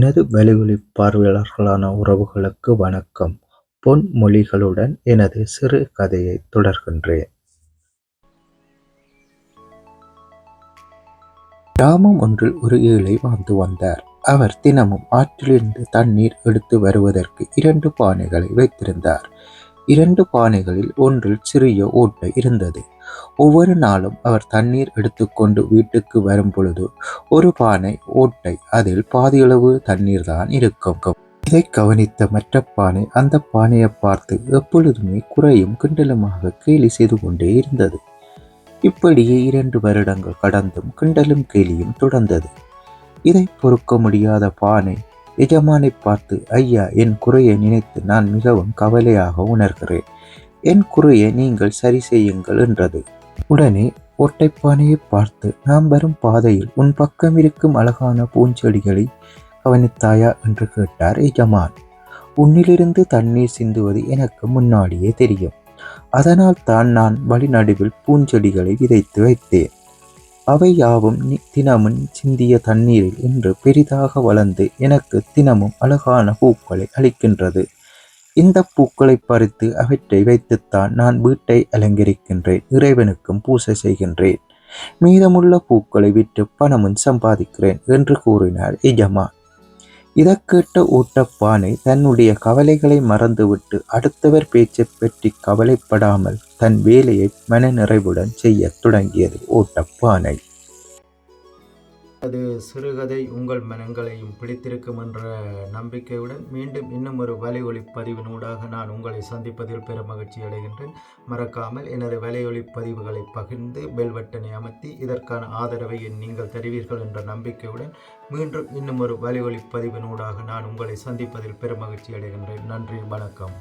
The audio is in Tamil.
எனது வலையொலி பார்வையாளர்களான உறவுகளுக்கு வணக்கம். பொன்மொழிகளுடன் எனது சிறு கதையை தொடர்கின்றேன். கிராமம் ஒன்றில் ஒரு ஏழை வாழ்ந்து வந்தார். அவர் தினமும் ஆற்றிலிருந்து தண்ணீர் எடுத்து வருவதற்கு இரண்டு பானைகளை வைத்திருந்தார். இரண்டு பானைகளில் ஒன்றில் சிறிய ஓட்டை இருந்தது. ஒவ்வொரு நாளும் அவர் தண்ணீர் எடுத்துக்கொண்டு வீட்டுக்கு வரும்பொழுது ஒரு பானை ஓட்டை அதில் பாதியளவு தண்ணீர் தான் இருக்கும். இதை கவனித்த மற்ற பானை அந்த பானையை பார்த்து எப்பொழுதுமே குறையும் கிண்டலுமாக கேலி செய்து கொண்டே இருந்தது. இப்படியே இரண்டு வருடங்கள் கடந்தும் கிண்டலும் கேலியும் தொடர்ந்தது. இதைப் பொறுக்க முடியாத பானை எஜமானைப் பார்த்து ஐயா என் குறையை நினைத்து நான் மிகவும் கவலையாக உணர்கிறேன். என் குறையை நீங்கள் சரி செய்யுங்கள் என்றது. உடனே ஓட்டைப்பானையைப் பார்த்து நாம் வரும் பாதையில் உன் பக்கம் இருக்கும் அழகான பூஞ்செடிகளை கவனித்தாயா என்று கேட்டார் எஜமான். உன்னிலிருந்து தண்ணீர் சிந்துவது எனக்கு முன்னாடியே தெரியும். அதனால் தான் நான் வழிநடுவில் பூஞ்செடிகளை விதைத்து வைத்தேன். அவை யாவும் தினமும் சிந்திய தண்ணீரில் இன்று பெரிதாக வளர்ந்து எனக்கு தினமும் அழகான பூக்களை அளிக்கின்றது. இந்தப் பூக்களைப் பறித்து அவற்றை வைத்துத்தான் நான் வீட்டை அலங்கரிக்கின்றேன் இறைவனுக்கும் பூசை செய்கின்றேன். மீதமுள்ள பூக்களை விற்று பணமும் சம்பாதிக்கிறேன் என்று கூறினார் எஜமான். இதக் கேட்ட ஓட்டப்பானை தன்னுடைய கவலைகளை மறந்துவிட்டு அடுத்தவர் பேச்சை பற்றி கவலைப்படாமல் தன் வேலையை மனநிறைவுடன் செய்யத் தொடங்கியது ஓட்டப்பானை. அது சிறுகதை உங்கள் மனங்களையும் பிடித்திருக்கும் என்ற நம்பிக்கையுடன் மீண்டும் இன்னும் ஒரு வலையொலி பதிவினூடாக நான் உங்களை சந்திப்பதில் பெரும் மகிழ்ச்சி அடைகின்றேன். மறக்காமல் எனது வலையொலி பதிவுகளை பகிர்ந்து பெல்வட்டனை அமர்த்தி இதற்கான ஆதரவை நீங்கள் தருவீர்கள் என்ற நம்பிக்கையுடன் மீண்டும் இன்னும் ஒரு வலையொலி பதிவினூடாக நான் உங்களை சந்திப்பதில் பெரும் மகிழ்ச்சி அடைகின்றேன். நன்றி வணக்கம்.